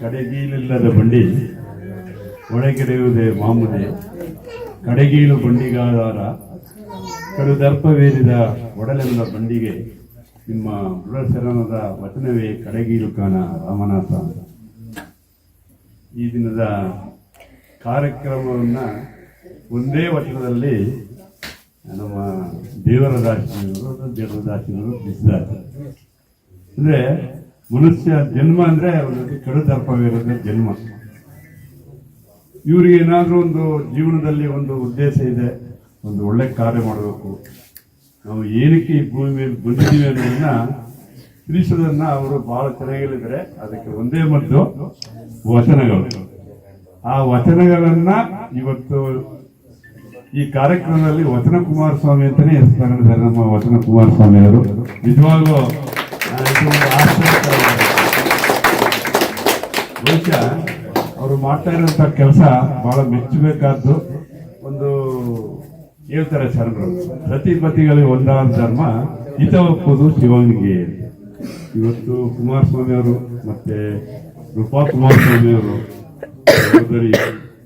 ಕಡೆಗೀಲಿಲ್ಲದ ಬಂಡಿ ಒಳಗೆಡೆಯುವುದೇ ಮಾಮೂಲಿ. ಕಡೆಗೀಲು ಬಂಡಿಗಾದಾರ, ಕಡುದರ್ಪವೇರಿದ ಒಡಲೆಲ್ಲ ಬಂಡಿಗೆ ನಿಮ್ಮ ಬುಡಶರಣದ ವಚನವೇ ಕಡೆಗೀಲು ಕಾಣ ರಾಮನಾಥ. ಈ ದಿನದ ಕಾರ್ಯಕ್ರಮವನ್ನು ಒಂದೇ ವಚನದಲ್ಲಿ ನಮ್ಮ ದೇವರ ದಾಸಿನವರು ದೇವರ ದಾಸಿನವರು ಅಂದ್ರೆ ಮನುಷ್ಯ ಜನ್ಮ ಅಂದ್ರೆ ಅವನಿಗೆ ಕಡುದರ್ಪವಿರೋದು ಜನ್ಮ. ಇವ್ರಿಗೆ ಏನಾದರೂ ಒಂದು ಜೀವನದಲ್ಲಿ ಒಂದು ಉದ್ದೇಶ ಇದೆ, ಒಂದು ಒಳ್ಳೆ ಕಾರ್ಯ ಮಾಡಬೇಕು. ನಾವು ಏನಕ್ಕೆ ಈ ಭೂಮಿ ಮೇಲೆ ಬಂದಿದ್ದೀವಿ ಅನ್ನೋದನ್ನ ತಿಳಿಸೋದನ್ನ ಅವರು ಭಾಳ ಚೆನ್ನಾಗಿ ಅದಕ್ಕೆ ಒಂದೇ ಮದ್ದು ವಚನಗಳು. ಆ ವಚನಗಳನ್ನ ಇವತ್ತು ಈ ಕಾರ್ಯಕ್ರಮದಲ್ಲಿ ವಚನ ಕುಮಾರಸ್ವಾಮಿ ಅಂತಾನೆ ಹೆಸರು ನಮ್ಮ ವಚನ ಕುಮಾರಸ್ವಾಮಿ ಅವರು. ನಿಜವಾಗ್ಲೂ ಅವರು ಮಾಡ್ತಾ ಇರುವಂತ ಕೆಲಸ ಬಹಳ ಮೆಚ್ಚಬೇಕಾದ್ದು ಒಂದು ಹೇಳ್ತಾರೆ ಶರಣರು ಸತಿಪತಿಗಳಿಗೆ ಒಂದಾದ ಧರ್ಮ ಹಿತ ಒಪ್ಪುವುದು ಶಿವನಿಗೆ. ಇವತ್ತು ಕುಮಾರಸ್ವಾಮಿ ಅವರು ಮತ್ತೆ ರೂಪಾ ಕುಮಾರಸ್ವಾಮಿ ಅವರು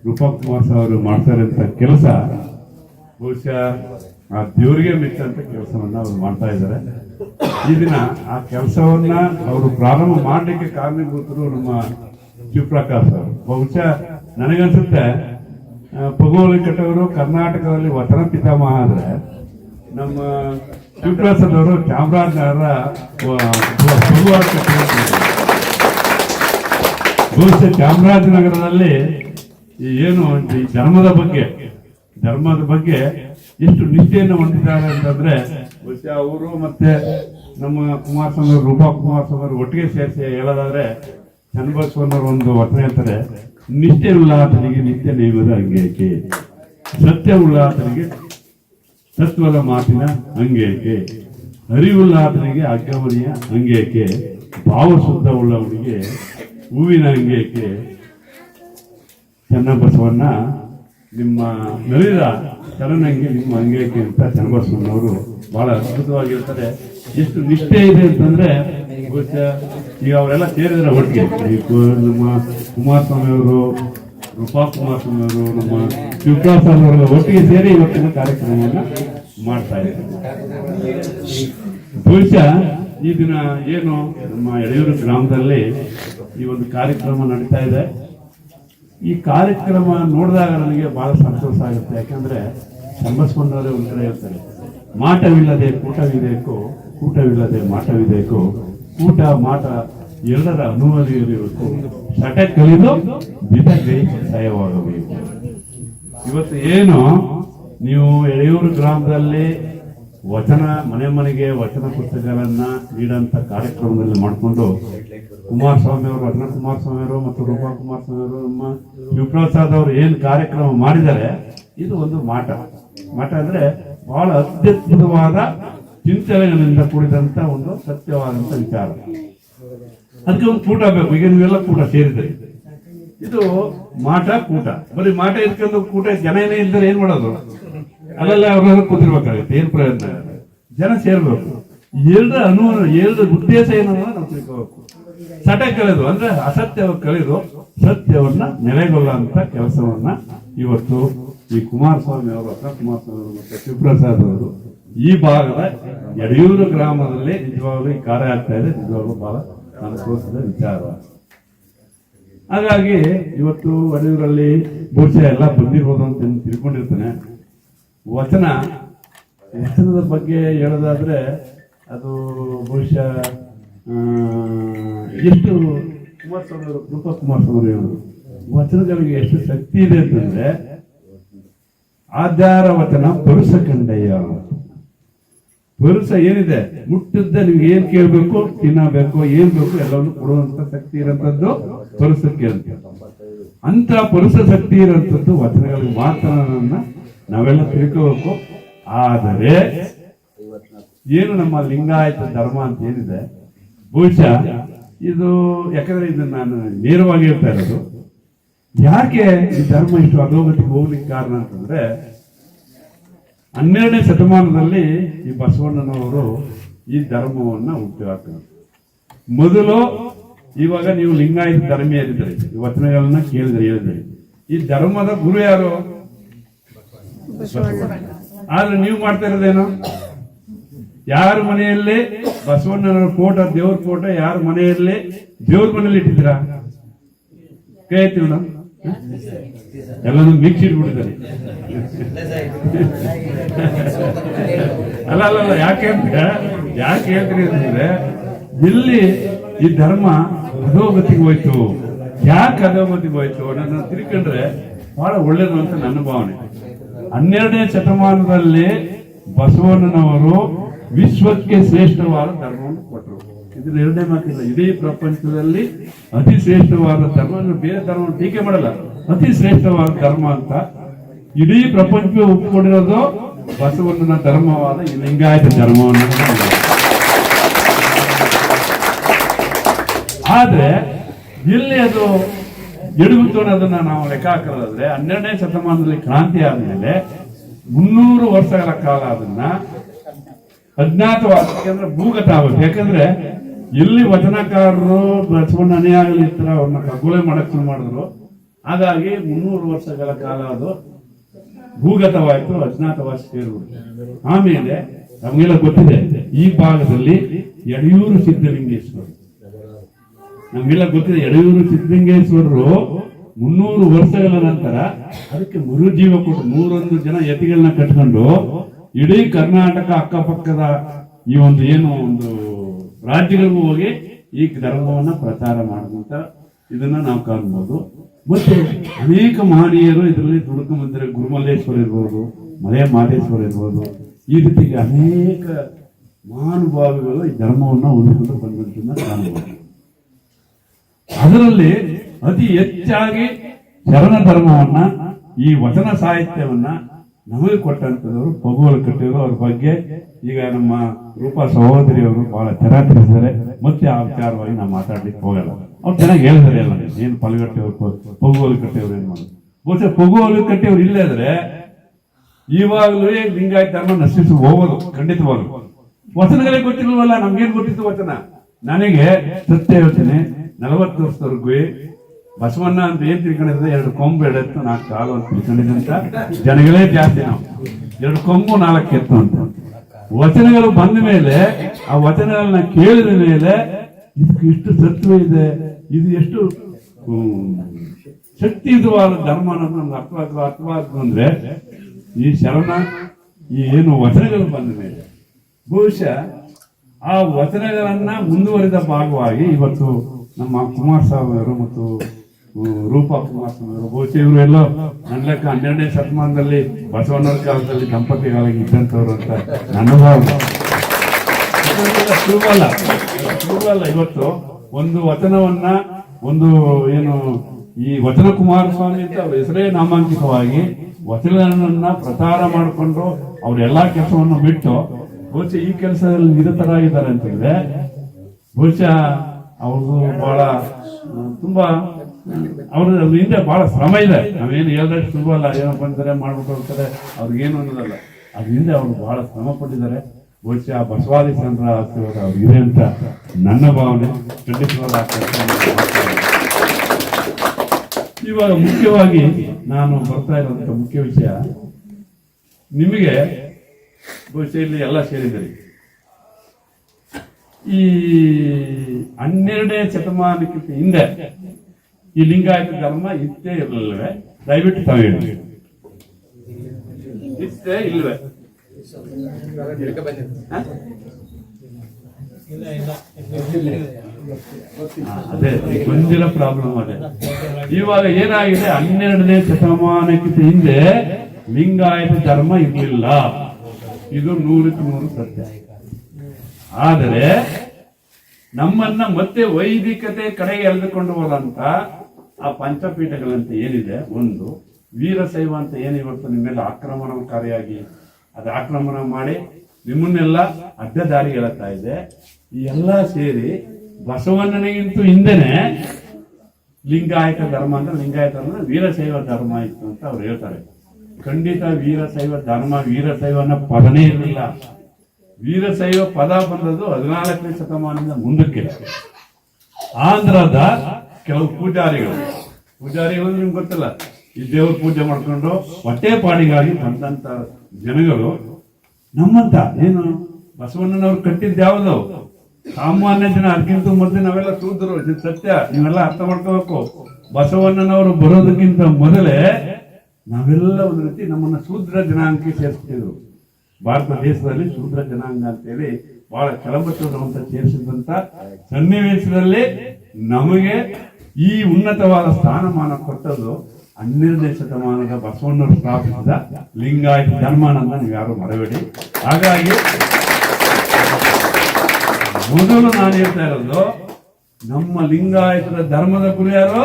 ರೂಪಾ ಕುಮಾರ್ ಅವರು ಮಾಡ್ತಾರೆ ಅಂತ ಕೆಲಸ, ಬಹುಶಃ ಆ ದೇವರಿಗೆ ಮೆಚ್ಚಂತ ಕೆಲಸವನ್ನ ಅವರು ಮಾಡ್ತಾ ಇದ್ದಾರೆ. ಈ ದಿನ ಆ ಕೆಲಸವನ್ನ ಅವರು ಪ್ರಾರಂಭ ಮಾಡಲಿಕ್ಕೆ ಕಾರಣೀಭೂತರು ನಮ್ಮ ಶಿವಪ್ರಕಾಶ್ ಅವರು ಬಹುಶಃ ನನಗನ್ಸುತ್ತೆ ಆ, ಪಗೋಲಿ ಕಟ್ಟವರು ಕರ್ನಾಟಕದಲ್ಲಿ ವಚನ ಪಿತಾಮಹ ಆದ್ರೆ ನಮ್ಮ ಶಿವಪ್ರಸಾದವರು ಚಾಮರಾಜನಗರ ಬಹುಶಃ ಚಾಮರಾಜನಗರದಲ್ಲಿ ಏನು ಈ ಧರ್ಮದ ಬಗ್ಗೆ ಧರ್ಮದ ಬಗ್ಗೆ ಎಷ್ಟು ನಿಷ್ಠೆಯನ್ನು ಹೊಂದಿದ್ದಾರೆ ಅಂತಂದ್ರೆ ಬಹುಶಃ ಅವರು ಮತ್ತೆ ನಮ್ಮ ಕುಮಾರಸ್ವಾಮಿ ರೂಪಾ ಕುಮಾರಸ್ವಾಮಿ ಒಟ್ಟಿಗೆ ಸೇರಿಸಿ ಹೇಳೋದಾದ್ರೆ ಚನ್ನಬಸವಣ್ಣವರು ಒಂದು ವಚನ ಹೇಳ್ತಾರೆ ನಿಷ್ಠೆ ಉಳ್ಳಾತನಿಗೆ ನಿತ್ಯ ನೇಮದ ಅಂಗೇಕೆ. ಸತ್ಯ ಉಳ್ಳಾತನಿಗೆ ತತ್ವದ ಮಾತಿನ ಅಂಗೇಕೆ. ಅರಿವುಳ್ಳಾತನಿಗೆ ಅಗ್ಗವನಿಯ ಅಂಗೇಕೆ. ಭಾವಶುದ್ಧ ಉಳ್ಳವನಿಗೆ ಹೂವಿನ ಅಂಗೇಕೆ. ಚನ್ನಬಸವಣ್ಣ, ನಿಮ್ಮ ನಲಿದ ಚಲನಂಗೆ ನಿಮ್ಮ ಅಂಗೇಕೆ ಅಂತ ಚನ್ನಬಸವಣ್ಣವರು ಬಹಳ ಅದ್ಭುತವಾಗಿರ್ತಾರೆ. ಎಷ್ಟು ನಿಷ್ಠೆ ಇದೆ ಅಂತಂದ್ರೆ ಈಗ ಅವರೆಲ್ಲ ಸೇರಿದ್ರೆ ಒಟ್ಟಿಗೆ. ನಮ್ಮ ಕುಮಾರಸ್ವಾಮಿ ಅವರು ರೂಪಾ ಕುಮಾರಸ್ವಾಮಿ ಅವರು ನಮ್ಮ ಶಿವಪ್ರಸಾದ್ ಅವರು ಒಟ್ಟಿಗೆ ಸೇರಿ ಇವತ್ತಿನ ಕಾರ್ಯಕ್ರಮವನ್ನ ಮಾಡ್ತಾ ಇದ್ದಾರೆ ಬಹುಶಃ ಈ ದಿನ ಏನು ನಮ್ಮ ಯಡಿಯೂರು ಗ್ರಾಮದಲ್ಲಿ ಈ ಒಂದು ಕಾರ್ಯಕ್ರಮ ನಡೀತಾ ಇದೆ. ಈ ಕಾರ್ಯಕ್ರಮ ನೋಡಿದಾಗ ನನಗೆ ಬಹಳ ಸಂತೋಷ ಆಗುತ್ತೆ. ಯಾಕಂದ್ರೆ ಸಂಬಸ್ಕೊಂಡವರೇ ಒಂದು ಕಡೆ ಹೇಳ್ತಾರೆ ಮಾಟವಿಲ್ಲದೆ ಕೂಟವಿದೇಕು ಕೂಟವಿಲ್ಲದೆ ಮಾಟವಿದೇಕು ಕೂಟ ಮಾಟ ಎಲ್ಲರ ಅನುಮತಿ ಇರಬೇಕು. ವಿಧ ಬಿದಗೆ ಸಹಾಯವಾಗಬೇಕು. ಇವತ್ತು ಏನು? ನೀವು ಎಳೆಯೂರು ಗ್ರಾಮದಲ್ಲಿ ವಚನ, ಮನೆ ಮನೆಗೆ ವಚನ ಪುಸ್ತಕಗಳನ್ನ ನೀಡಂತ ಕಾರ್ಯಕ್ರಮದಲ್ಲಿ ಮಾಡಿಕೊಂಡು ಕುಮಾರಸ್ವಾಮಿ ಅವರು ವಚನ ಕುಮಾರಸ್ವಾಮಿ ಅವರು ಮತ್ತು ರೂಪಾ ಕುಮಾರಸ್ವಾಮಿ ಅವರು ನಮ್ಮ ಶಿವಪ್ರಸಾದ್ ಅವರು ಏನ್ ಕಾರ್ಯಕ್ರಮ ಮಾಡಿದ್ದಾರೆ, ಇದು ಒಂದು ಮಾಟ ಮಾಟ ಅಂದ್ರೆ ಬಹಳ ಅತ್ಯದ್ಭುತವಾದ ಚಿಂತನೆಗಳಿಂದ ಕೂಡಿದಂತ ಒಂದು ಸತ್ಯವಾದಂತ ವಿಚಾರ. ಅದಕ್ಕೆ ಒಂದು ಕೂಟ ಬೇಕು. ಈಗ ನೀವೆಲ್ಲ ಕೂಟ ಸೇರಿದ್ರಿ. ಇದು ಮಾಟ ಕೂಟ. ಬರೀ ಮಾಟ ಇಟ್ಕೊಂಡು ಕೂಟ ಜನ ಏನೇ ಇದ್ದರೆ ಏನ್ ಮಾಡೋದು? ಅಲ್ಲೆಲ್ಲ ಅವ್ರೆಲ್ಲ ಕೂತಿರ್ಬೇಕಾಗುತ್ತೆ. ಏನ್ ಪ್ರಯೋಜನ? ಜನ ಸೇರ್ಬೇಕು. ಎಲ್ರ ಅನು ಎಲ್ರ ಉದ್ದೇಶ ಏನು ನಾವು ತಿಳ್ಕೋಬೇಕು. ಸಟ ಕಳೆದು, ಅಂದ್ರೆ ಅಸತ್ಯ ಕಳೆದು ಸತ್ಯವನ್ನ ನೆಲೆಗೊಳ್ಳ ಅಂತ ಕೆಲಸವನ್ನ ಇವತ್ತು ಈ ಕುಮಾರಸ್ವಾಮಿ ಅವರು ಕುಮಾರಸ್ವಾಮಿ ಅವರು ಮತ್ತೆ ಶಿವಪ್ರಸಾದ್ ಅವರು ಈ ಭಾಗದ ಯಡಿಯೂರು ಗ್ರಾಮದಲ್ಲಿ ನಿಜವಾಗ್ಲೂ ಈ ಕಾರ್ಯ ಆಗ್ತಾ ಇದೆ. ನಿಜವಾಗ್ಲೂ ಬಹಳ ಸಂತೋಷದ ವಿಚಾರ. ಹಾಗಾಗಿ ಇವತ್ತು ಯಡಿಯೂರಲ್ಲಿ ಬಹುಶಃ ಎಲ್ಲ ಬಂದಿರ್ಬೋದು ಅಂತ ತಿಳ್ಕೊಂಡಿರ್ತಾನೆ. ವಚನ ವಚನದ ಬಗ್ಗೆ ಹೇಳೋದಾದ್ರೆ ಅದು ಬಹುಶಃ ಎಷ್ಟು ಕುಮಾರಸ್ವಾಮಿ ಅವರು ಕೃಪಾ ಕುಮಾರಸ್ವಾಮಿ ಅವರು ವಚನಗಳಿಗೆ ಎಷ್ಟು ಶಕ್ತಿ ಇದೆ ಅಂತಂದ್ರೆ, ಆಧಾರ ವಚನ ಪುರುಷ ಕಂಡಯ್ಯ. ಪರುಸ ಏನಿದೆ? ಮುಟ್ಟಿದ್ದ ನೀವು ಏನ್ ಕೇಳ್ಬೇಕು, ತಿನ್ನಬೇಕು, ಏನ್ ಬೇಕು ಎಲ್ಲವನ್ನು ಕೊಡುವಂತ ಶಕ್ತಿ ಇರೋಂಥದ್ದು ಪರುಸಕ್ಕೆ ಅಂತ. ಅಂತ ಪರುಸ ಶಕ್ತಿ ಇರೋಂಥದ್ದು ವಚನಗಳಿಗೆ ಮಾತ್ರ ನಾವೆಲ್ಲ ತಿಳ್ಕೋಬೇಕು. ಆದರೆ, ಏನು ನಮ್ಮ ಲಿಂಗಾಯತ ಧರ್ಮ ಅಂತ ಏನಿದೆ? ಬಹುಶಃ ಇದು, ಯಾಕಂದ್ರೆ ಇದು ನಾನು ನೇರವಾಗಿ ಹೇಳ್ತಾ ಇರೋದು. ಯಾಕೆ ಈ ಧರ್ಮ ಇಷ್ಟು ಅಧೋಗತಿಗೆ ಹೋಗ್ಲಿಕ್ಕೆ ಕಾರಣ ಅಂತಂದ್ರೆ ಹನ್ನೆರಡನೇ ಶತಮಾನದಲ್ಲಿ ಈ ಬಸವಣ್ಣನವರು ಈ ಧರ್ಮವನ್ನ ಉಪಯೋಗ ಹಾಕಿದ್ರು ಮೊದಲು ಇವಾಗ ನೀವು ಲಿಂಗಾಯತ ಧರ್ಮೀಯರಿದ್ದೀರಿ ಈ ವಚನಗಳನ್ನ ಕೇಳಿದ್ರೆ ಹೇಳಿದ್ರೆ. ಈ ಧರ್ಮದ ಗುರು ಯಾರು? ಆದ್ರೆ ನೀವು ಮಾಡ್ತಾ ಇರೋದೇನು? ಯಾರ ಮನೆಯಲ್ಲಿ? ಬಸವಣ್ಣನವರ ಫೋಟೋ ದೇವ್ರ ಫೋಟೋ ಯಾರ ಮನೆಯಲ್ಲಿ? ದೇವ್ರ ಮನೆಯಲ್ಲಿ ಇಟ್ಟಿದ್ದೀರಾ? ಕೇಳ್ತೀವಿ ಮೇಡಮ್ ಎಲ್ಲಾನು ಮಿಕ್ಸ್ ಇಟ್ಬಿಟ್ಟಿದ್ದಾರೆ. ಅಲ್ಲ ಅಲ್ಲ ಯಾಕೆ ಅಂತ ಯಾಕೆ ಹೇಳ್ತೀರಿ ಅಂತಂದ್ರೆ, ಇಲ್ಲಿ ಈ ಧರ್ಮ ಅಧೋಗತಿಗೆ ಹೋಯ್ತು. ಯಾಕೆ ಅಧೋಗತಿಗೆ ಹೋಯ್ತು ನನ್ನ ತಿಳ್ಕೊಂಡ್ರೆ ಬಹಳ ಒಳ್ಳೇದು ಅಂತ ನನ್ನ ಭಾವನೆ. ಹನ್ನೆರಡನೇ ಶತಮಾನದಲ್ಲಿ ಬಸವಣ್ಣನವರು ವಿಶ್ವಕ್ಕೆ ಶ್ರೇಷ್ಠವಾದ ಧರ್ಮವನ್ನು ಕೊಟ್ಟರು. ಇದು ನಿರ್ಣಯ ಮಾಡ್ತಿಲ್ಲ ಇಡೀ ಪ್ರಪಂಚದಲ್ಲಿ ಅತಿ ಶ್ರೇಷ್ಠವಾದ ಧರ್ಮ ಬೇರೆ ಧರ್ಮ ಟೀಕೆ ಮಾಡಲ್ಲ. ಅತಿ ಶ್ರೇಷ್ಠವಾದ ಧರ್ಮ ಅಂತ ಇಡೀ ಪ್ರಪಂಚವೇ ಒಪ್ಪಿಕೊಂಡಿರೋದು ಬಸವಣ್ಣನ ಧರ್ಮವಾದ ಈ ಲಿಂಗಾಯತ ಧರ್ಮವನ್ನು ಆದ್ರೆ ಇಲ್ಲಿ ಅದು ಎಡಗುತ್ತು ಅದನ್ನ ನಾವು ಲೆಕ್ಕ ಹಾಕೋದಾದ್ರೆ ಹನ್ನೆರಡನೇ ಶತಮಾನದಲ್ಲಿ ಕ್ರಾಂತಿ ಆದ್ಮೇಲೆ ಮುನ್ನೂರು ವರ್ಷಗಳ ಕಾಲ ಅದನ್ನ ಅಜ್ಞಾತವಾದ ಯಾಕಂದ್ರೆ ಭೂಗತ ಆಗುತ್ತೆ ಯಾಕಂದ್ರೆ ಎಲ್ಲಿ ವಚನಕಾರರು ಬಸವಣ್ಣ ಅನಿಯಾಗಲಿ ಇರ್ತಾರ ಅವ್ರನ್ನ ಕಗ್ಗೊಲೆ ಮಾಡಕ್ ಶುರು ಮಾಡಿದ್ರು. ಹಾಗಾಗಿ ಮುನ್ನೂರು ವರ್ಷಗಳ ಕಾಲ ಅದು ಭೂಗತವಾಯಿತು ಅಜ್ಞಾತವಾಸಿ ಸೇರಿಬಿಡ್ತು. ಆಮೇಲೆ ನಮಗೆಲ್ಲ ಗೊತ್ತಿದೆ, ಈ ಭಾಗದಲ್ಲಿ ಎಡೆಯೂರು ಸಿದ್ಧಲಿಂಗೇಶ್ವರ. ನಮಗೆಲ್ಲ ಗೊತ್ತಿದೆ, ಯಡಿಯೂರು ಸಿದ್ಧಲಿಂಗೇಶ್ವರರು ಮುನ್ನೂರು ವರ್ಷಗಳ ನಂತರ ಅದಕ್ಕೆ ಮರುಜೀವ ಕೊಟ್ಟು ನೂರೊಂದು ಜನ ಯತಿಗಳನ್ನ ಕಟ್ಕೊಂಡು ಇಡೀ ಕರ್ನಾಟಕ ಅಕ್ಕಪಕ್ಕದ ಈ ಒಂದು ಏನು ಒಂದು ರಾಜ್ಯಗಳಿಗೂ ಹೋಗಿ ಈ ಧರ್ಮವನ್ನ ಪ್ರಚಾರ ಮಾಡುವಂತ ಇದನ್ನ ನಾವು ಕಾಣ್ಬೋದು. ಮತ್ತೆ ಅನೇಕ ಮಹನೀಯರು ಇದರಲ್ಲಿ ದುಡುಕ ಮಂದಿರ ಗುರುಮಲ್ಲೇಶ್ವರ ಇರ್ಬೋದು, ಮಲೆ ಮಾದೇಶ್ವರ ಇರ್ಬೋದು, ಈ ರೀತಿಗೆ ಅನೇಕ ಮಹಾನುಭಾವಿಗಳು ಈ ಧರ್ಮವನ್ನ ಉಳಿಸಿಕೊಂಡು ಬಂದಂತನ್ನ ಕಾಣಬಹುದು ಅದರಲ್ಲಿ ಅತಿ ಹೆಚ್ಚಾಗಿ ಶರಣ ಧರ್ಮವನ್ನ, ಈ ವಚನ ಸಾಹಿತ್ಯವನ್ನ ನಮಗೆ ಕೊಟ್ಟಂತದವರು ಪಗುವಲು ಕಟ್ಟಿಅವರು ಅವ್ರ ಬಗ್ಗೆ ಈಗ ನಮ್ಮ ರೂಪಾ ಸಹೋದರಿಯವರು ಬಹಳ ಚೆನ್ನಾಗಿ ತಿಳಿಸಿದ್ದಾರೆ ಮತ್ತೆ ಆ ವಿಚಾರವಾಗಿ ನಾವು ಮಾತಾಡ್ಲಿಕ್ಕೆ ಹೋಗಲ್ಲ. ಅವ್ರು ಚೆನ್ನಾಗಿ ಹೇಳಿದಾರೆ ಎಲ್ಲ ಏನು ಪಗುವಲು ಕಟ್ಟಿಯವ್ರು ಏನ್ ಮಾಡೋದು? ಬಹುಶಃ ಪಗುವಲು ಕಟ್ಟಿಯವ್ರು ಇಲ್ಲೇ ಇದ್ರೆ ಇವಾಗಲೂ ಲಿಂಗಾಯತ ಧರ್ಮ ನಶಿಸಿ ಹೋಗೋದು, ಖಂಡಿತವಾಗ್ಲು. ವಚನಗಳೇ ಗೊತ್ತಿಲ್ವಲ್ಲ, ನಮ್ಗೇನ್ ಗೊತ್ತಿತ್ತು ವಚನ? ನನಗೆ ಸತ್ಯ ಯೋಚನೆ ನಲವತ್ತು ವರ್ಷದವರೆಗೂ ಬಸವಣ್ಣ ಅಂತ ಏನ್ ತಿಳ್ಕೊಂಡಿದ್ರೆ ಎರಡು ಕೊಂಬು ಎಡತ್ತು ನಾಲ್ಕು ಕಾಲು ಅಂತ ತಿಳ್ಕೊಂಡಿದ್ದಂತ ಜನಗಳೇ ಜಾಸ್ತಿ ನಾವು. ಎರಡು ಕೊಂಬು, ನಾಲ್ಕು ಎತ್ತು ಅಂತ. ವಚನಗಳು ಬಂದ ಮೇಲೆ, ಆ ವಚನಗಳನ್ನ ಕೇಳಿದ ಮೇಲೆ, ಇದಕ್ಕೆ ಇಷ್ಟು ಸತ್ವ ಇದೆ, ಇದು ಎಷ್ಟು ಶಕ್ತಿಯುತವಾದ ಧರ್ಮ ಅನ್ನೋದು ನಮ್ಗೆ ಅರ್ಥವಾದ ಅರ್ಥವಾದ ಅಂದ್ರೆ, ಈ ಶರಣ, ಈ ಏನು ವಚನಗಳು ಬಂದ ಮೇಲೆ, ಬಹುಶಃ ಆ ವಚನಗಳನ್ನ ಮುಂದುವರಿದ ಭಾಗವಾಗಿ ಇವತ್ತು ನಮ್ಮ ಕುಮಾರಸ್ವಾಮಿ ಅವರು ಮತ್ತು ರೂಪಾ ಅವರು ಬಹುಶಃ ಎಲ್ಲೋ ನನ್ನ ಲೆಕ್ಕ ಹನ್ನೆರಡನೇ ಶತಮಾನದಲ್ಲಿ ಬಸವಣ್ಣರ ಕಾಲದಲ್ಲಿ ದಂಪತಿಗಳಾಗಿ ಇದ್ದಂಥವ್ರು ಅಂತ ನನ್ನ ಭಾವನೆ. ಯಾಕಂದ್ರೆ ಸುಲಭ ಅಲ್ಲ. ಇವತ್ತು ಒಂದು ವಚನವನ್ನ, ಒಂದು ಏನು, ಈ ವಚನ ಕುಮಾರಸ್ವಾಮಿ ಅಂತ ಅವ್ರ ಹೆಸರೇ ನಾಮಾಂಕಿತವಾಗಿ ವಚನಗಳನ್ನ ಪ್ರಚಾರ ಮಾಡಿಕೊಂಡು ಅವ್ರ ಎಲ್ಲಾ ಕೆಲಸವನ್ನು ಬಿಟ್ಟು ಬಹುಶಃ ಈ ಕೆಲಸದಲ್ಲಿ ನಿರತರಾಗಿದ್ದಾರೆ ಅಂತಂದ್ರೆ ಬಹುಶಃ ಅವ್ರಿಗೂ ಬಹಳ ತುಂಬಾ ಅವ್ರ ಹಿಂದೆ ಭಾಳ ಶ್ರಮ ಇದೆ. ನಾವೇನು ಹೇಳಿದಷ್ಟು ಸುಲಭ ಅಲ್ಲ ಏನೋ ಬಂದರೆ ಮಾಡ್ಬಿಟ್ಟು ಹೋಗ್ತಾರೆ ಅವ್ರಿಗೇನು ಅನ್ನೋದಲ್ಲ. ಅದ್ರ ಹಿಂದೆ ಅವರು ಭಾಳ ಶ್ರಮ ಪಟ್ಟಿದ್ದಾರೆ. ಬಹುಶಃ ಬಸವಾದಿ ಚಂದ್ರ ಆಶೀರ್ವಾದ ಅವ್ರಿಗಿದೆ ಅಂತ ನನ್ನ ಭಾವನೆ. ಖಂಡಿತವಾದ ಇವಾಗ ಮುಖ್ಯವಾಗಿ ನಾನು ಬರ್ತಾ ಇರೋದಕ್ಕೆ ಮುಖ್ಯ ವಿಷಯ, ನಿಮಗೆ ಬಹುಶಃ ಇಲ್ಲಿ ಎಲ್ಲ ಸೇರಿದ್ದೀರಿ. ಈ ಹನ್ನೆರಡನೇ ಶತಮಾನಕ್ಕಿಂತ ಹಿಂದೆ ಈ ಲಿಂಗಾಯತ ಧರ್ಮ ಇತ್ತೇ ಇರಲಿಲ್ಲವೇ? ದಯವಿಟ್ಟು ತಾವು ಹೇಳಿ ಇತ್ತೇ ಇಲ್ವೇ? ಅದೇ ಗೊಂದಲ ಪ್ರಾಬ್ಲಮ್ ಅದೇ. ಇವಾಗ ಏನಾಗಿದೆ? ಹನ್ನೆರಡನೇ ಶತಮಾನಕ್ಕಿಂತ ಹಿಂದೆ ಲಿಂಗಾಯತ ಧರ್ಮ ಇರಲಿಲ್ಲ. ಇದು ನೂರಕ್ಕೆ ನೂರು ಸತ್ಯ. ಆದರೆ ನಮ್ಮನ್ನ ಮತ್ತೆ ವೈದಿಕತೆ ಕಡೆಗೆ ಎಳೆದುಕೊಂಡು ಹೋದಂತ ಆ ಪಂಚಪೀಠಗಳಂತೆ ಏನಿದೆ? ಒಂದು ವೀರಶೈವ ಅಂತ ಏನು ಇವತ್ತು ನಿಮ್ಮೆಲ್ಲ ಆಕ್ರಮಣಕಾರಿಯಾಗಿ ಅದು ಆಕ್ರಮಣ ಮಾಡಿ ನಿಮ್ಮನ್ನೆಲ್ಲ ಅಡ್ಡ ದಾರಿ ಹೇಳ್ತಾ ಇದೆ. ಈ ಎಲ್ಲ ಸೇರಿ ಬಸವಣ್ಣನಿಗಿಂತೂ ಹಿಂದೆನೆ ಲಿಂಗಾಯತ ಧರ್ಮ ಅಂದ್ರೆ ಲಿಂಗಾಯತ ಅಂದ್ರೆ ವೀರಶೈವ ಧರ್ಮ ಇತ್ತು ಅಂತ ಅವ್ರು ಹೇಳ್ತಾರೆ. ಖಂಡಿತ ವೀರಶೈವ ಧರ್ಮ ವೀರಶೈವನ ಪದನೇ ಇರಲಿಲ್ಲ. ವೀರಶೈವ ಪದ ಬಂದದ್ದು ಹದಿನಾಲ್ಕನೇ ಶತಮಾನದಿಂದ ಮುಂದಕ್ಕೆ ಆಂಧ್ರದ ಕೆಲವು ಪೂಜಾರಿಗಳು. ಪೂಜಾರಿಗಳು ನಿಮ್ಗೆ ಗೊತ್ತಲ್ಲ, ಈ ದೇವ್ರ ಪೂಜೆ ಮಾಡ್ಕೊಂಡು ಹೊಟ್ಟೆ ಪಾಡಿಗಾಗಿ ಬಂದಂತ ಜನಗಳು ನಮ್ಮಂತ. ಏನು, ಬಸವಣ್ಣನವ್ರು ಕಟ್ಟಿದ್ದು ಯಾವ್ದು? ಸಾಮಾನ್ಯ ಜನ, ಅದಕ್ಕಿಂತ ಮೊದಲು ನಾವೆಲ್ಲ ಸೂದ್ರು ಸತ್ಯ, ನೀವೆಲ್ಲ ಅರ್ಥ ಮಾಡ್ಕೋಬೇಕು. ಬಸವಣ್ಣನವರು ಬರೋದಕ್ಕಿಂತ ಮೊದಲೇ ನಾವೆಲ್ಲ ಒಂದು ರೀತಿ ನಮ್ಮನ್ನ ಶೂದ್ರ ಜನಾಂಗಕ್ಕೆ ಸೇರಿಸ್ತಿದ್ರು. ಭಾರತ ದೇಶದಲ್ಲಿ ಶೂದ್ರ ಜನಾಂಗ ಅಂತೇಳಿ ಬಹಳ ಕೆಳಮಟ್ಟದವಂತ ಸೇರಿಸಿದಂತ ಸನ್ನಿವೇಶದಲ್ಲಿ ನಮಗೆ ಈ ಉನ್ನತವಾದ ಸ್ಥಾನಮಾನ ಕೊಟ್ಟದ್ದು ಹನ್ನೆರಡನೇ ಶತಮಾನದ ಬಸವಣ್ಣರು ಸ್ಥಾಪಿಸಿದ ಲಿಂಗಾಯತ ಧರ್ಮನನ್ನ ನೀವು ಯಾರು ಮರಬೇಡಿ. ಹಾಗಾಗಿ ಮೊದಲು ನಾನು ಹೇಳ್ತಾ ಇರೋದು, ನಮ್ಮ ಲಿಂಗಾಯತರ ಧರ್ಮದ ಗುರು ಯಾರು?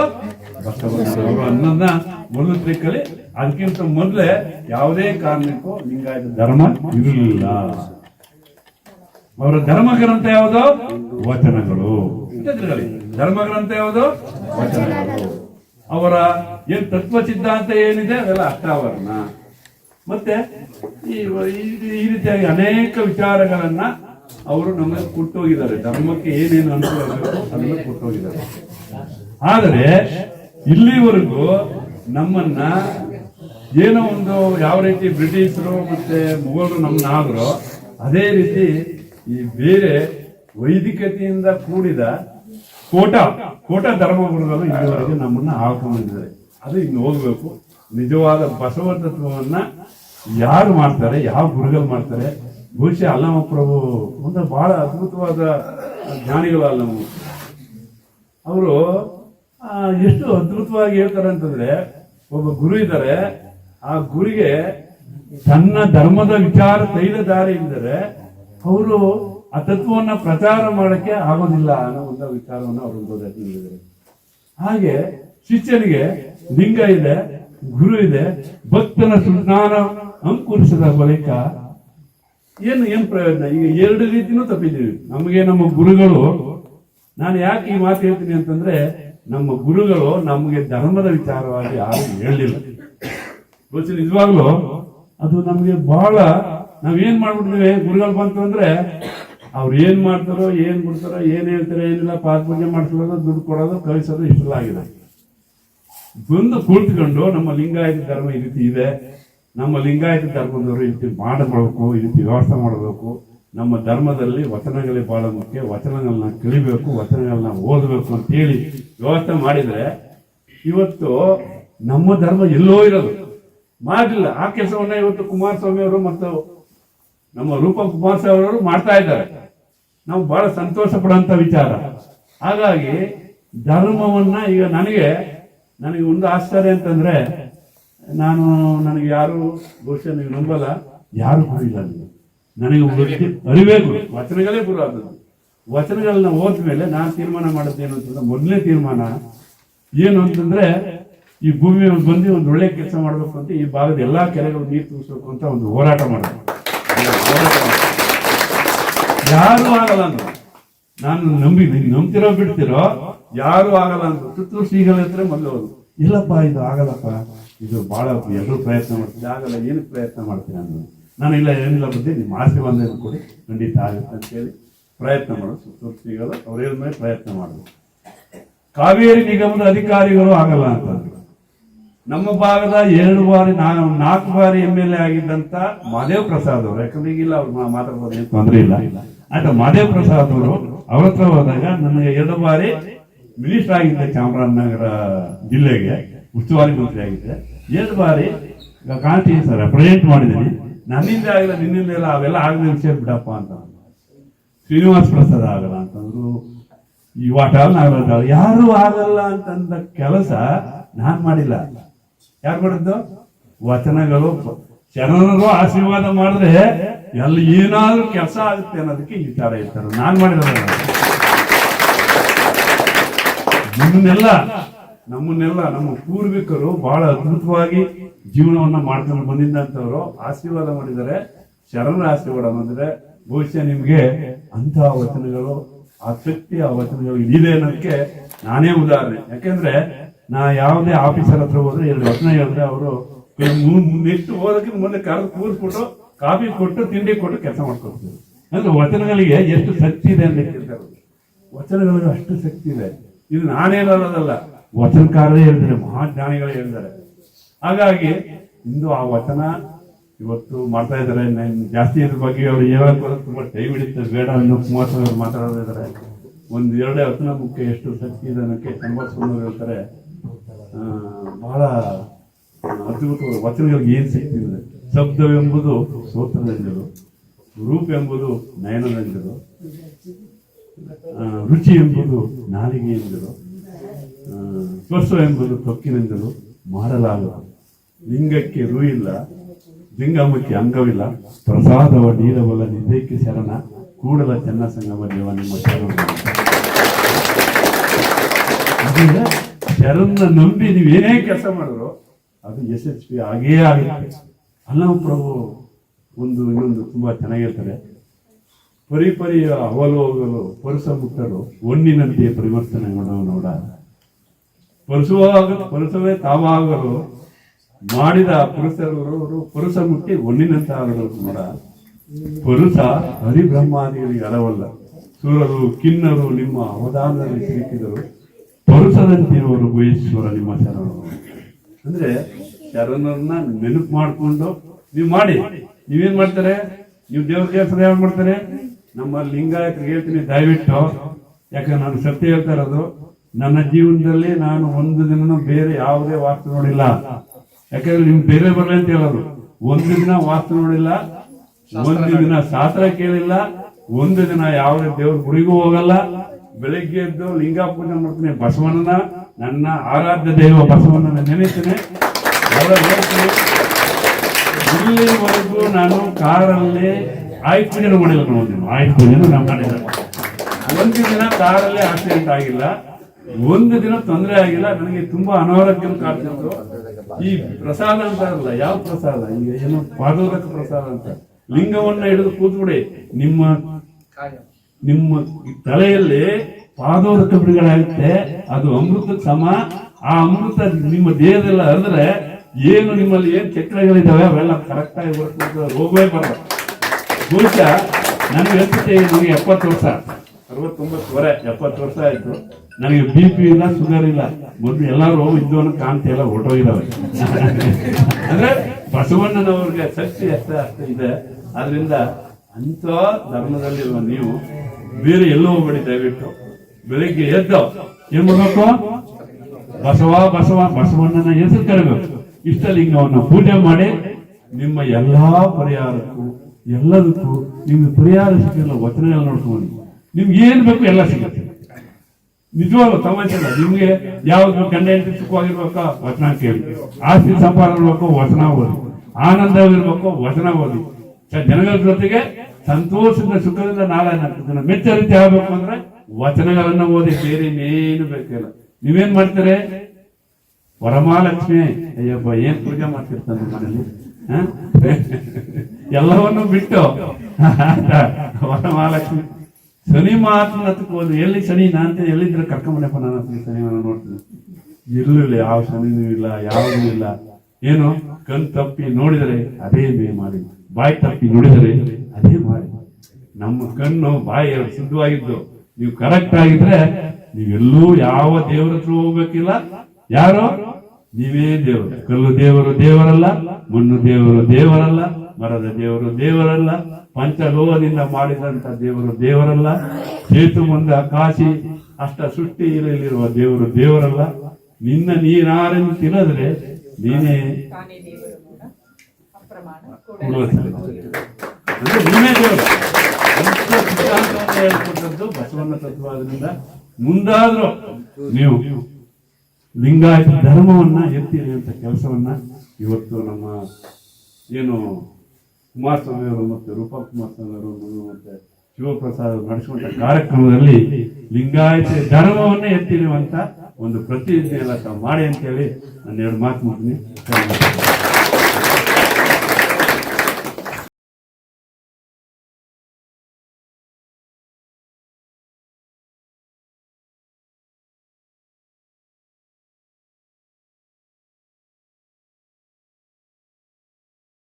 ಬಸವಣ್ಣನವರು ಅನ್ನೋದನ್ನ ಮೊದಲು ತಿಳ್ಕೊಳ್ಳಿ. ಅದಕ್ಕಿಂತ ಮೊದಲೇ ಯಾವುದೇ ಕಾರಣಕ್ಕೂ ಲಿಂಗಾಯತ ಧರ್ಮ ಇರಲಿಲ್ಲ. ಅವರ ಧರ್ಮ ಗ್ರಂಥ ಯಾವುದು? ವಚನಗಳು. ತಿಳ್ಕೊಳ್ಳಿ. ಧರ್ಮ ಗ್ರಂಥ ಯಾವುದು? ಅವರ ಏನ್ ತತ್ವ ಸಿದ್ಧಾಂತ ಏನಿದೆ ಅದೆಲ್ಲ ಅಷ್ಟಾವರಣ. ಮತ್ತೆ ಈ ರೀತಿಯಾಗಿ ಅನೇಕ ವಿಚಾರಗಳನ್ನ ಅವರು ನಮಗೆ ಕೊಟ್ಟೋಗಿದ್ದಾರೆ. ಧರ್ಮಕ್ಕೆ ಏನೇನು ಅನುಕೂಲ ಅದನ್ನ ಕೊಟ್ಟೋಗಿದ್ದಾರೆ. ಆದರೆ ಇಲ್ಲಿವರೆಗೂ ನಮ್ಮನ್ನ ಏನೋ ಒಂದು ಯಾವ ರೀತಿ ಬ್ರಿಟಿಷರು ಮತ್ತೆ ಮೊಘಲರು ನಮ್ಮನ್ನ ಆದ್ರು ಅದೇ ರೀತಿ ಈ ಬೇರೆ ವೈದಿಕತೆಯಿಂದ ಕೂಡಿದ ಕೋಟ ಕೋಟ ಧರ್ಮಗುರುಗಳು ಇಲ್ಲಿವರೆಗೆ ನಮ್ಮನ್ನ ಆಳ್ಕೊಂಡಿದ್ದಾರೆ ಅದು ಇನ್ನು ಹೋಗ್ಬೇಕು ನಿಜವಾದ ಬಸವ ತತ್ವವನ್ನ ಯಾರು ಮಾಡ್ತಾರೆ, ಯಾವ ಗುರುಗಳು ಮಾಡ್ತಾರೆ? ಬಹುಶಃ ಅಲ್ಲಮ ಪ್ರಭು ಒಂದು ಬಹಳ ಅದ್ಭುತವಾದ ಜ್ಞಾನಿಗಳು ಅಲ್ಲಮ್ಮ ಅವರು ಎಷ್ಟು ಅದ್ಭುತವಾಗಿ ಹೇಳ್ತಾರೆ ಅಂತಂದ್ರೆ, ಒಬ್ಬ ಗುರು ಇದ್ದಾರೆ. ಆ ಗುರಿಗೆ ತನ್ನ ಧರ್ಮದ ವಿಚಾರ ತೈಲ ದಾರಿ ಇದ್ದರೆ ಅವರು ಆ ತತ್ವವನ್ನ ಪ್ರಚಾರ ಮಾಡಕ್ಕೆ ಆಗೋದಿಲ್ಲ ಅನ್ನೋ ಒಂದು ವಿಚಾರವನ್ನು ಅವರು ಹೇಳಿದ್ದಾರೆ. ಹಾಗೆ ಶಿಷ್ಯನಿಗೆ ಲಿಂಗ ಇದೆ, ಗುರು ಇದೆ, ಭಕ್ತನ ಸುಜ್ಞಾನ ಅಂಕುರಿಸಿದ ಬಳಿಕ ಏನು, ಏನ್ ಪ್ರಯೋಜನ? ಈಗ ಎರಡು ರೀತಿನೂ ತಪ್ಪಿದ್ದೀವಿ. ನಮಗೆ ನಮ್ಮ ಗುರುಗಳು, ನಾನು ಯಾಕೆ ಈ ಮಾತು ಹೇಳ್ತೀನಿ ಅಂತಂದ್ರೆ ನಮ್ಮ ಗುರುಗಳು ನಮಗೆ ಧರ್ಮದ ವಿಚಾರವಾಗಿ ಯಾರು ಹೇಳಲಿಲ್ಲ. ಗೊತ್ತಿ ನಿಜವಾಗ್ಲು? ಅದು ನಮ್ಗೆ ಬಹಳ, ನಾವೇನ್ ಮಾಡ್ಬಿಟ್ಟಿದ್ವಿ ಗುರುಗಳು ಬಂತು ಅಂದ್ರೆ ಅವ್ರು ಏನ್ ಮಾಡ್ತಾರೋ, ಏನ್ ಬಿಡ್ತಾರೋ, ಏನ್ ಹೇಳ್ತಾರೋ, ಏನಿಲ್ಲ ಪಾದ ಪೂಜೆ ಮಾಡಿಸ್ಕೊಳ್ಳೋದು ದುಡ್ಡು ಕೊಡೋದು, ಕಳಿಸೋದು ಇಷ್ಟೆಲ್ಲ ಆಗಿದೆ. ಬಂದು ಕುಳಿತುಕೊಂಡು ನಮ್ಮ ಲಿಂಗಾಯತ ಧರ್ಮ ಈ ರೀತಿ ಇದೆ. ನಮ್ಮ ಲಿಂಗಾಯತ ಧರ್ಮದವರು ಈ ರೀತಿ ಮಾಡಬೇಕು, ಈ ರೀತಿ ವ್ಯವಸ್ಥೆ ಮಾಡಬೇಕು. ನಮ್ಮ ಧರ್ಮದಲ್ಲಿ ವಚನಗಳೇ ಬಹಳ ಮುಖ್ಯ. ವಚನಗಳನ್ನ ಕಲಿಬೇಕು ವಚನಗಳನ್ನ ಓದಬೇಕು ಅಂತ ಹೇಳಿ ವ್ಯವಸ್ಥೆ ಮಾಡಿದ್ರೆ ಇವತ್ತು ನಮ್ಮ ಧರ್ಮ ಎಲ್ಲೋ ಇರೋದು. ಮಾಡಲಿಲ್ಲ. ಆ ಕೆಲಸವನ್ನ ಇವತ್ತು ಕುಮಾರಸ್ವಾಮಿ ಅವರು ಮತ್ತು ನಮ್ಮ ರೂಪ ಕುಮಾರಸ್ವಾಮಿ ಅವರು ಮಾಡ್ತಾ ಇದ್ದಾರೆ. ನಾವು ಬಹಳ ಸಂತೋಷ ಪಡುವಂತ ವಿಚಾರ. ಹಾಗಾಗಿ ಧರ್ಮವನ್ನ ಈಗ ನನಗೆ ನನಗೆ ಒಂದು ಆಶ್ಚರ್ಯ ಅಂತಂದ್ರೆ ನಾನು ನನಗೆ ಯಾರು ಬಹುಶಃ ನೀವು ನಂಬಲ್ಲ ಯಾರು ಮಾಡಿಲ್ಲ ನನಗೆ. ನನಗೆ ವೃತ್ತಿ ಅರಿವೇ ಗುರು. ವಚನಗಳೇ ಗುರು ಆದದ್ದು. ವಚನಗಳನ್ನ ಓದ್ಮೇಲೆ ನಾನು ತೀರ್ಮಾನ ಮಾಡೋದೇನು ಅಂತಂದ್ರೆ ಮೊದಲನೇ ತೀರ್ಮಾನ ಏನು ಅಂತಂದ್ರೆ ಈ ಭೂಮಿ ಮೇಲೆ ಬಂದು ಒಂದು ಒಳ್ಳೆ ಕೆಲಸ ಮಾಡಬೇಕು ಅಂತ ಈ ಭಾಗದ ಎಲ್ಲಾ ಕೆರೆಗಳು ನೀರು ತುಂಬಿಸ್ಬೇಕು ಅಂತ ಒಂದು ಹೋರಾಟ ಮಾಡ್ಬೇಕು. ಯಾರು ಆಗಲ್ಲ ಅಂದ್ರು. ನಾನು ನಂಬಿ ನಂಬ್ತಿರೋ ಬಿಡ್ತಿರೋ, ಯಾರು ಆಗಲ್ಲ ಅಂದ್ರು. ತುತ್ತೂರು ಶ್ರೀಗಳ ಹತ್ರ ಮೊದಲು ಅವರು, ಇಲ್ಲಪ್ಪ, ಇದು ಆಗಲ್ಲಪ್ಪ. ಇದು ಬಹಳ ಎಲ್ಲರೂ ಪ್ರಯತ್ನ ಮಾಡ್ತೀನಿ. ಆಗಲ್ಲ ಏನಕ್ಕೆ ಪ್ರಯತ್ನ ಮಾಡ್ತೀನಿ ಅಂದ್ರು. ನಾನು ಇಲ್ಲ, ಏನಿಲ್ಲ ಬುದ್ಧಿ, ನಿಮ್ಮ ಆಶೀರ್ವಾದ ಕೊಡಿ ಖಂಡಿತ ಆಗುತ್ತೆ ಅಂತ ಹೇಳಿ ಪ್ರಯತ್ನ ಮಾಡೋದು. ಸುತ್ತೂರು ಶ್ರೀಗಳು, ಅವ್ರ ಮೇಲೆ ಪ್ರಯತ್ನ ಮಾಡೋದು. ಕಾವೇರಿ ನಿಗಮದ ಅಧಿಕಾರಿಗಳು ಆಗಲ್ಲ ಅಂತ ನಮ್ಮ ಭಾಗದ ಎರಡು ಬಾರಿ, ನಾನು ನಾಲ್ಕು ಬಾರಿ ಎಂ ಎಲ್ ಎ ಆಗಿದ್ದಂತ ಮಹದೇವ್ ಪ್ರಸಾದ್ ಅವರು, ಯಾಕಂದ್ರೆ ಈಗಿಲ್ಲ, ಅವ್ರು ಮಾತಾಡ್ಬೋದು, ಏನು ತೊಂದರೆ ಇಲ್ಲ. ಆಯ್ತಾ ಮಾದೇವ್ ಪ್ರಸಾದ್ ಅವರು ಅವ್ರ ಹತ್ರ ಹೋದಾಗ ನನಗೆ ಎರಡು ಬಾರಿ ಮಿನಿಸ್ಟರ್ ಆಗಿದ್ದೆ ಚಾಮರಾಜನಗರ ಜಿಲ್ಲೆಗೆ ಉಸ್ತುವಾರಿ ಮಂತ್ರಿ ಆಗಿದ್ದೆ. ಎರಡು ಬಾರಿ ಕಾಂತೀನ್ ಸರ್ ಪ್ರೆಸೆಂಟ್ ಮಾಡಿದ್ದೀನಿ. ನನ್ನಿಂದ ಆಗಲ್ಲ, ನಿನ್ನಿಂದ ಇಲ್ಲ, ಅವೆಲ್ಲ ಆಗದೆ ವಿಷಯ ಬಿಡಪ್ಪ ಅಂತ ಶ್ರೀನಿವಾಸ್ ಪ್ರಸಾದ್ ಆಗಲ್ಲ ಅಂತಂದ್ರು. ಈ ವಾಟಾಲ್ ನಾಗರಾಜ್ ಯಾರು ಆಗಲ್ಲ ಅಂತಂದ ಕೆಲಸ ನಾನು ಮಾಡಿಲ್ಲ. ಯಾರು ಮಾಡಿದ್ದು? ವಚನಗಳು ಜನರು ಆಶೀರ್ವಾದ ಮಾಡಿದ್ರೆ ಎಲ್ಲಿ ಏನಾದ್ರೂ ಕೆಲಸ ಆಗುತ್ತೆ ಅನ್ನೋದಕ್ಕೆ ಈ ತರ ಇರ್ತಾರೆ. ನಾನ್ ಮಾಡಿದ ನಿಮ್ಮನ್ನೆಲ್ಲ, ನಮ್ಮನ್ನೆಲ್ಲ, ನಮ್ಮ ಪೂರ್ವಿಕರು ಬಹಳ ಅದ್ಭುತವಾಗಿ ಜೀವನವನ್ನ ಮಾಡ್ಕೊಂಡು ಬಂದಿದ್ದಂಥವ್ರು ಆಶೀರ್ವಾದ ಮಾಡಿದ್ದಾರೆ. ಶರಣ ಆಶೀರ್ವಾದ ಮಾಡಿದ್ರೆ ಬಹುಶಃ ನಿಮ್ಗೆ ಅಂತಹ ವಚನಗಳು, ಆಸಕ್ತಿ ಆ ವಚನಗಳು ಇದೆ ಅನ್ನೋದಕ್ಕೆ ನಾನೇ ಉದಾಹರಣೆ. ಯಾಕೆಂದ್ರೆ ನಾ ಯಾವುದೇ ಆಫೀಸರ್ ಹತ್ರ ಹೋದ್ರೆ ಎರಡು ವಚನ ಹೇಳಿದ್ರೆ ಅವರು ನೆಕ್ಸ್ಟ್ ಓದಕ್ಕೆ ಮೊನ್ನೆ ಕರೆದು ಕೂರಿಸ್ಬಿಟ್ಟು ಕಾಫಿ ಕೊಟ್ಟು, ತಿಂಡಿ ಕೊಟ್ಟು ಕೆಲಸ ಮಾಡ್ಕೊಡ್ತೀವಿ. ಅಂದ್ರೆ ವಚನಗಳಿಗೆ ಎಷ್ಟು ಶಕ್ತಿ ಇದೆ ಅಂತ ಹೇಳ್ತಾರೆ ವಚನಗಳಿಗೆ ಅಷ್ಟು ಶಕ್ತಿ ಇದೆ. ಇದು ನಾನೇ ಅನ್ನೋದಲ್ಲ ವಚನಕಾರರೇ ಹೇಳ್ತಾರೆ ಮಹಾಜ್ಞಾನಿಗಳೇ ಹೇಳಿದ್ದಾರೆ. ಹಾಗಾಗಿ, ಇಂದು ಆ ವಚನ ಇವತ್ತು ಮಾಡ್ತಾ ಇದ್ದಾರೆ. ಜಾಸ್ತಿ ಇದ್ರ ಬಗ್ಗೆ ಅವರು ಹೇಳಕ್ಕೆ ತುಂಬಾ ಟೈಮ್ ಹಿಡಿತಾರೆ ಬೇಡ ಅನ್ನೋ ಕುಮಾರಸ್ವಾಮಿ ಅವರು ಮಾತಾಡೋದಿದ್ದಾರೆ ಒಂದು ಎರಡೇ ವಚನ ಮುಖ್ಯ ಎಷ್ಟು ಶಕ್ತಿ ಇದೆ ಅನ್ನೋಕ್ಕೆ ಸುಮ್ಮನೆ ಹೇಳ್ತಾರೆ. ಬಹಳ ಅದ್ಭುತ ವಚನಗಳಿಗೆ ಏನು ಇದೆ? ಶಬ್ದವೆಂಬುದು ಸೋತ್ರದಂಜರು ರೂಪ ಎಂಬುದು ನಯನದಂಜರು ಆ, ರುಚಿ ಎಂಬುದು ನಾಲಿಗೆ ಎಂದರು ಸ್ವಸ್ವ ಎಂಬುದು ತೊಕ್ಕಿನೆಂದರು ಮಾಡಲಾಗದು ಲಿಂಗಕ್ಕೆ ರೂ ಇಲ್ಲ ಲಿಂಗಮಕ್ಕೆ ಅಂಗವಿಲ್ಲ. ಪ್ರಸಾದವ ನೀರವಲ್ಲ ನಿಧೈಕ್ಕೆ ಶರಣ. ಕೂಡಲ ಚೆನ್ನ ಸಂಗಮ ದೇವ ನಿಮ್ಮ ಶರಣ. ಶರಣ ನಂಬಿ ನೀವು ಏನೇ ಕೆಲಸ ಮಾಡಿದ್ರು ಅದು ಯಶಸ್ವಿ ಆಗೇ ಆಗುತ್ತೆ ಅಲ್ಲವ ಪ್ರಭು, ಒಂದು, ಇನ್ನೊಂದು ತುಂಬಾ ಚೆನ್ನಾಗಿರ್ತಾರೆ ಅವಲು ಹೋಗಲು ಪರುಸ ಒಣ್ಣಿನಂತೆ ಪರಿವರ್ತನೆ ಮಾಡೋ ನೋಡ. ಪರಸುವಾಗ ಪರಸವೇ ತಾವಾಗಲು ಮಾಡಿದ ಪುರುಷರು ಪುರುಷ ಮುಟ್ಟಿ ಒಣ್ಣಿನಂತೆ ಆಗಲು ನೋಡ. ಪರುಸ ಹರಿಬ್ರಹ್ಮಾದಿಗಳಿಗೆ ಅಳವಲ್ಲ. ಸೂರರು, ಕಿನ್ನರು ನಿಮ್ಮ ಅವಧಾನದಲ್ಲಿ ಸಿಲುಕಿದರು. ಅವರು ಗುಹೇಶ್ವರ ನಿಮ್ಮ ಶರಣರು ಅಂದ್ರೆ ಯಾರನ್ನ ನೆನಪು ಮಾಡಿಕೊಂಡು ನೀವು ಮಾಡಿ. ನೀವೇನ್ ಮಾಡ್ತಾರೆ? ನೀವು ದೇವ್ರ ಕೆಲಸ ಯಾರು ಮಾಡ್ತಾರೆ? ನಮ್ಮ ಲಿಂಗಾಯತ್ರಿಗೆ ಹೇಳ್ತೀನಿ ದಯವಿಟ್ಟು. ಯಾಕಂದ್ರೆ ನಾನು ಸತ್ಯ ಹೇಳ್ತಾ ಇರೋದು ನನ್ನ ಜೀವನದಲ್ಲಿ ನಾನು ಒಂದು ದಿನ ಬೇರೆ ಯಾವುದೇ ವಾಸ್ತು ನೋಡಿಲ್ಲ. ಯಾಕಂದ್ರೆ ನಿಮ್ ಬೇರೆ ಬರಲಿ ಅಂತ ಹೇಳೋದು. ಒಂದು ದಿನ ವಾಸ್ತು ನೋಡಿಲ್ಲ ಒಂದು ದಿನ ಶಾಸ್ತ್ರ ಕೇಳಿಲ್ಲ ಒಂದು ದಿನ ಯಾವುದೇ ದೇವ್ರ ಗುಡಿಗೂ ಹೋಗಲ್ಲ. ಬೆಳಿಗ್ಗೆ ಎದ್ದು ಲಿಂಗ ಪೂಜೆ ಮಾಡ್ತೀನಿ ಬಸವಣ್ಣನ. ನನ್ನ ಆರಾಧ್ಯ ದೈವ ಬಸವಣ್ಣನ ನೆನೆಸಿನ ಅವರ ಹೇಳ್ತೀನಿ ಇಲ್ಲಿವರೆಗೂ ನಾನು ಕಾರಲ್ಲಿ ಆಯುಧ ಪೂಜೆನೂ ಮಾಡಿಲ್ಲ ನೋಡಿ ಆಯುಧ ಪೂಜೆನೂ ನಾವು ಮಾಡಿಲ್ಲ. ಒಂದು ದಿನ ಕಾರಲ್ಲಿ ಆಕ್ಸಿಡೆಂಟ್ ಆಗಿಲ್ಲ. ಒಂದು ದಿನ ತೊಂದರೆ ಆಗಿಲ್ಲ. ನನಗೆ ತುಂಬಾ ಅನಾರೋಗ್ಯ ಕಾಡ್ತಿತ್ತು ಈ ಪ್ರಸಾದ ಅಂತ ಅಲ್ಲ ಯಾವ ಪ್ರಸಾದ? ಈಗ ಏನು ಪಾದೋದಕ ಪ್ರಸಾದ ಅಂತ. ಲಿಂಗವನ್ನ ಹಿಡಿದು ಕೂತ್ಬಿಡಿ. ನಿಮ್ಮ ನಿಮ್ಮ ತಲೆಯಲ್ಲಿ ಪಾದೋದಕ ಬಿಡುಗಡೆ ಅದು ಅಮೃತ ಸಮ ಆ ಅಮೃತ ನಿಮ್ಮ ದೇಹದಲ್ಲ ಅಂದ್ರೆ ಏನು ನಿಮ್ಮಲ್ಲಿ ಏನ್ ಚಕ್ರಗಳಿದಾವೆ ಅವೆಲ್ಲ ಕರೆಕ್ಟ್ ಆಗಿ ಬರ್ತದೆ, ರೋಗವೇ ಬರಲ್ಲ. ಬಹುಶಃ ನನಗೆ ಎಷ್ಟೇ ನನಗೆ ಎಪ್ಪತ್ತು ವರ್ಷ. ಅರವತ್ತೊಂಬತ್ತು ವರೆ ಎಪ್ಪತ್ತು ವರ್ಷ ಆಯ್ತು. ನನಗೆ ಬಿ ಪಿ ಇಲ್ಲ ಶುಗರ್ ಇಲ್ಲ. ಮೊದಲು ಎಲ್ಲರೂ ಅನ್ನೋ ಕಾಂತಿ ಎಲ್ಲ ಹೊರಟೋಗಿದಾವೆ. ಅಂದ್ರೆ ಬಸವಣ್ಣನವ್ರಿಗೆ ಶಕ್ತಿ ಅಷ್ಟೇ ಅಷ್ಟೇ ಇದೆ. ಆದ್ರಿಂದ ಅಂತ ಧರ್ಮದಲ್ಲಿರುವ ನೀವು ಬೇರೆ ಎಲ್ಲೋ ಹೋಗ್ಬೇಡಿ ದಯವಿಟ್ಟು. ಬೆಳಿಗ್ಗೆ ಎದ್ದು ಏನ್ ಮಾಡ್ಬೇಕು? ಬಸವ ಬಸವ, ಬಸವಣ್ಣನ ಹೆಸರು ಕರಿಬೇಕು. ಇಷ್ಟಲಿಂಗವನ್ನು ಪೂಜೆ ಮಾಡಿ ನಿಮ್ಮ ಎಲ್ಲಾ ಪರಿಹಾರಕ್ಕೂ, ಎಲ್ಲದಕ್ಕೂ ನಿಮ್ಗೆ ಪರಿಹಾರ ಸಿಗಲ್ಲ ಎಲ್ಲ ನೋಡ್ಕೊಂಡು ನಿಮ್ಗೆ ಏನ್ ಬೇಕು ಎಲ್ಲ ಸಿಗುತ್ತೆ. ನಿಜವಾಗ್ಲು ತಮಾಷೆ ಇಲ್ಲ ನಿಮ್ಗೆ ಯಾವ್ದು ಗಂಡ ಹೆಂಡತಿ ಸುಖವಾಗಿರ್ಬೇಕಾ? ವಚನ ಕೇಳಿ ಆಸ್ತಿ ಸಂಪಾದನೆ ಇರ್ಬೇಕು ವಚನ ಓದಿ. ಆನಂದವಾಗಿರ್ಬೇಕು ವಚನ ಓದಿ. ಜನಗಳ ಜೊತೆಗೆ ಸಂತೋಷದಿಂದ, ಸುಖದಿಂದ ನಾಳೆ ಮೆಚ್ಚ ರೀತಿ ಆಗ್ಬೇಕು ಅಂದ್ರೆ ವಚನಗಳನ್ನ ಓದಿ ಬೇರೆ ಇನ್ನೇನು ಬೇಕಿಲ್ಲ. ನೀವೇನ್ ಮಾಡ್ತೀರಿ? ವರಮಹಾಲಕ್ಷ್ಮಿ, ಅಯ್ಯಪ್ಪ, ಏನ್ ಪೂಜೆ ಮಾಡ್ತಿರ್ತಾನೆ ಮನೇಲಿ? ಎಲ್ಲವನ್ನು ಬಿಟ್ಟು. ವರಮಹಾಲಕ್ಷ್ಮಿ. ಶನಿ ಮಾತ್ರ ಹತ್ಕೋದು ಎಲ್ಲಿ ಶನಿ ನಾನು ಎಲ್ಲಿದ್ರೆ ಕರ್ಕೊಂಬನಪ್ಪ ನಾನು ಶನಿ ನೋಡ್ತೀನಿ. ಇರ್ಲಿಲ್ಲ ಯಾವ ಶನಿನೂ ಇಲ್ಲ, ಯಾವುದೂ ಇಲ್ಲ. ಏನು? ಕಣ್ ತಪ್ಪಿ ನೋಡಿದರೆ ಅದೇ ಮೇ ಮಾಡಿ. ಬಾಯಿ ತಪ್ಪಿ ನೋಡಿದರೆ ಅದೇ ಮಾಡಿ. ನಮ್ಮ ಕಣ್ಣು ಬಾಯಿ ಶುದ್ಧವಾಗಿದ್ದು ನೀವು ಕರೆಕ್ಟ್ ಆಗಿದ್ರೆ ನೀವೆಲ್ಲೂ ಯಾವ ದೇವರ ಹತ್ರ ಹೋಗ್ಬೇಕಿಲ್ಲ. ಯಾರು? ನೀವೇ ದೇವರು. ಕಲ್ಲು ದೇವರು ದೇವರಲ್ಲ ಮಣ್ಣು ದೇವರು ದೇವರಲ್ಲ ಮರದ ದೇವರು ದೇವರಲ್ಲ ಪಂಚಲೋಹದಿಂದ ಮಾಡಿದಂತ ದೇವರು ದೇವರಲ್ಲ ಸೇತು ಮುಂದೆ ಕಾಶಿ ಅಷ್ಟ ಸೃಷ್ಟಿ ಇರಲಿರುವ ದೇವರು ದೇವರಲ್ಲ. ನಿನ್ನ ನೀನಾರೆಂದು ತಿನ್ನದ್ರೆ ನೀನೇ ದೇವರು ಕೂಡ ಅಪ್ರಮಾಣ ಕೊಡುವ ಅಂದ್ರೆ ನೀವೇ ದೇವರು ಅಂತ ಬಸವಣ್ಣ ತತ್ವ ಆದ್ರಿಂದ ಮುಂದಾದ್ರೂ ನೀವು ಲಿಂಗಾಯತ ಧರ್ಮವನ್ನ ಎತ್ತೀರಿ ಅಂತ ಕೆಲಸವನ್ನ ಇವತ್ತು ನಮ್ಮ ಏನು ಕುಮಾರಸ್ವಾಮಿ ಅವರು ಮತ್ತು ರೂಪಾ ಕುಮಾರಸ್ವಾಮಿ ಅವರು ಮತ್ತು- ಶಿವಪ್ರಸಾದ್ ನಡೆಸುವಂತ ಕಾರ್ಯಕ್ರಮದಲ್ಲಿ ಲಿಂಗಾಯತ ಧರ್ಮವನ್ನೇ ಎತ್ತಿರುವಂತ ಒಂದು ಪ್ರತಿನಿಧಿ ಎಲ್ಲ ತಾವು ಮಾಡಿ ಅಂತೇಳಿ ನಾನು ಎರಡು ಮಾತು ಮುಗಿನಿ